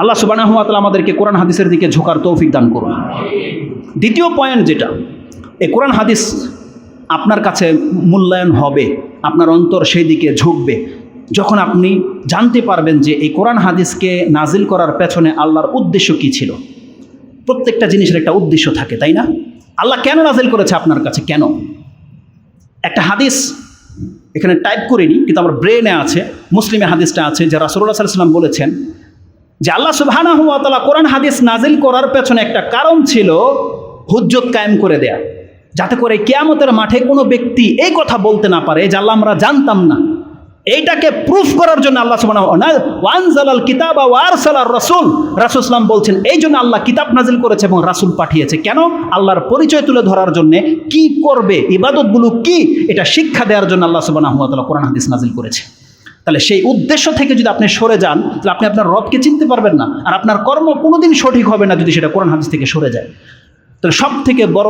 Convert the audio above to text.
আল্লাহ সুবানাহমাতাল আমাদেরকে কোরআন হাদিসের দিকে ঝোঁকার তৌফিক দান করুন। দ্বিতীয় পয়েন্ট যেটা এই কোরআন হাদিস আপনার কাছে মূল্যায়ন হবে, আপনার অন্তর সেই দিকে ঝুঁকবে। যখন আপনি জানতে পারবেন যে এই কোরআন হাদিসকে নাজিল করার পেছনে আল্লাহর উদ্দেশ্য কী ছিল, প্রত্যেকটা জিনিসের একটা উদ্দেশ্য থাকে, তাই না? আল্লাহ কেন নাজিল করেছে আপনার কাছে? কেন? একটা হাদিস, এখানে টাইপ করিনি কিন্তু আমার ব্রেনে আছে, মুসলিমে হাদিসটা আছে, যে রাসুল্লাহ সাল্লাম বলেছেন যে আল্লাহ সুবহানাহু ওয়া কোরআন হাদিস নাজিল করার পেছনে একটা কারণ ছিল হুজ্জত কায়েম করে দেয়া। যাতে করে কেয়ামতের মাঠে কোনো ব্যক্তি এই কথা বলতে না পারে যে আল্লাহ আমরা জানতাম না। এইটাকে প্রুফ করার জন্য আল্লাহ ওয়ানজালাল কিতাবা ওয়ারসালার রাসূল। রাসূল ইসলাম বলছেন, এই জন্য আল্লাহ কিতাব নাজিল করেছে এবং রাসূল পাঠিয়েছে। কেন? আল্লাহর পরিচয় তুলে ধরার জন্য কি করবে, ইবাদতগুলো কি, এটা শিক্ষা দেওয়ার জন্য আল্লাহ তাআলা কোরআন হাদিস নাজিল করেছে। তাহলে সেই উদ্দেশ্য থেকে যদি আপনি সরে যান, তাহলে আপনি আপনার রবকে চিনতে পারবেন না আর আপনার কর্ম কোনোদিন সঠিক হবে না যদি সেটা কোরআন হাদিস থেকে সরে যায়। তাহলে সব থেকে বড়